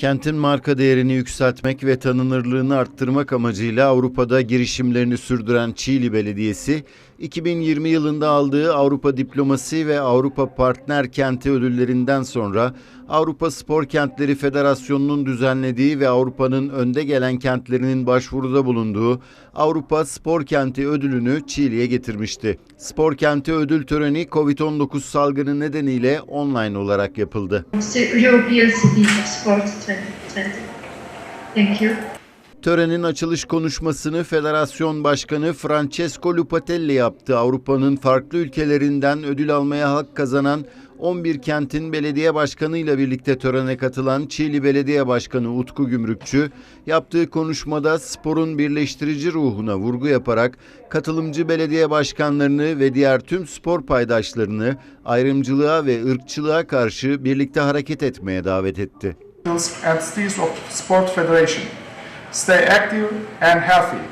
Kentin marka değerini yükseltmek ve tanınırlığını arttırmak amacıyla Avrupa'da girişimlerini sürdüren Çiğli Belediyesi, 2020 yılında aldığı Avrupa Diplomasi ve Avrupa Partner Kenti ödüllerinden sonra Avrupa Spor Kentleri Federasyonu'nun düzenlediği ve Avrupa'nın önde gelen kentlerinin başvuruda bulunduğu Avrupa Spor Kenti ödülünü Çiğli'ye getirmişti. Spor Kenti ödül töreni COVID-19 salgını nedeniyle online olarak yapıldı. European City of Sport 2020. Thank you. Törenin açılış konuşmasını Federasyon Başkanı Francesco Lupatelli yaptı. Avrupa'nın farklı ülkelerinden ödül almaya hak kazanan 11 kentin belediye başkanıyla birlikte törene katılan Çiğli Belediye Başkanı Utku Gümrükçü yaptığı konuşmada sporun birleştirici ruhuna vurgu yaparak katılımcı belediye başkanlarını ve diğer tüm spor paydaşlarını ayrımcılığa ve ırkçılığa karşı birlikte hareket etmeye davet etti. Entities of Sport Federation. Stay active and healthy.